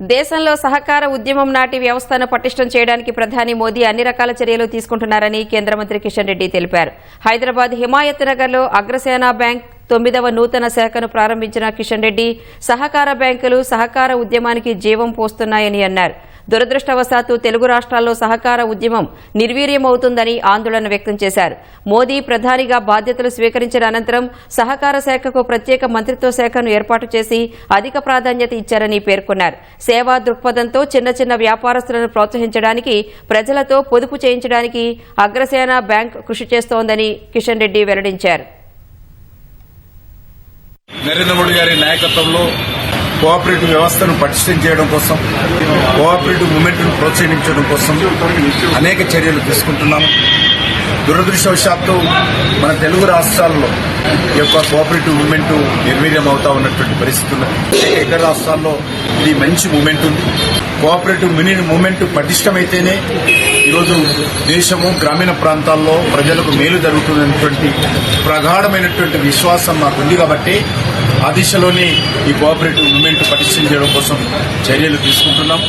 దేశంలో సహకార ఉద్యమం నాటి వ్యవస్థను పటిష్టం చేయడానికి ప్రధాని మోదీ అన్ని రకాల చర్యలు తీసుకుంటున్నారని కేంద్ర మంత్రి కిషన్ రెడ్డి తెలిపారు. హైదరాబాద్ హిమాయత్ నగర్లో అగ్రసేనా బ్యాంక్ తొమ్మిదవ నూతన శాఖను ప్రారంభించిన కిషన్ రెడ్డి సహకార బ్యాంకులు సహకార ఉద్యమానికి జీవం పోస్తున్నాయని అన్నారు. దురదృష్టవశాత్తు తెలుగు రాష్ట్రాల్లో సహకార ఉద్యమం నిర్వీర్యమవుతుందని ఆందోళన వ్యక్తం చేశారు. మోదీ ప్రధానిగా బాధ్యతలు స్వీకరించిన అనంతరం సహకార శాఖకు ప్రత్యేక మంత్రిత్వ శాఖను ఏర్పాటు చేసి అధిక ప్రాధాన్యత ఇచ్చారని పేర్కొన్నారు. సేవా దృక్పథంతో చిన్న చిన్న వ్యాపారస్తులను ప్రోత్సహించడానికి ప్రజలతో పొదుపు చేయించడానికి అగ్రసేన బ్యాంక్ కృషి చేస్తోందని కిషన్ రెడ్డి వెల్లడించారు. నరేంద్ర మోడీ గారి నాయకత్వంలో కోఆపరేటివ్ వ్యవస్థను పటిష్టం చేయడం కోసం కోఆపరేటివ్ మూమెంట్ను ప్రోత్సహించడం కోసం అనేక చర్యలు తీసుకుంటున్నాము. దురదృష్టవశాత్తు మన తెలుగు రాష్ట్రాల్లో ఈ యొక్క కోఆపరేటివ్ మూమెంట్ నిర్వీర్యం అవుతా ఉన్నటువంటి పరిస్థితి ఉన్నది. ఇతర రాష్ట్రాల్లో ఇది మంచి మూమెంట్ ఉంది. కోఆపరేటివ్ మినీ మూమెంట్ పటిష్టమైతేనే ఈరోజు దేశము గ్రామీణ ప్రాంతాల్లో ప్రజలకు మేలు జరుగుతున్నటువంటి ప్రగాఢమైనటువంటి విశ్వాసం మాకుంది కాబట్టి ఆ దిశలోనే ఈ కోఆపరేటివ్ మూమెంట్ పటిష్టం చేయడం కోసం చర్యలు తీసుకుంటున్నాం.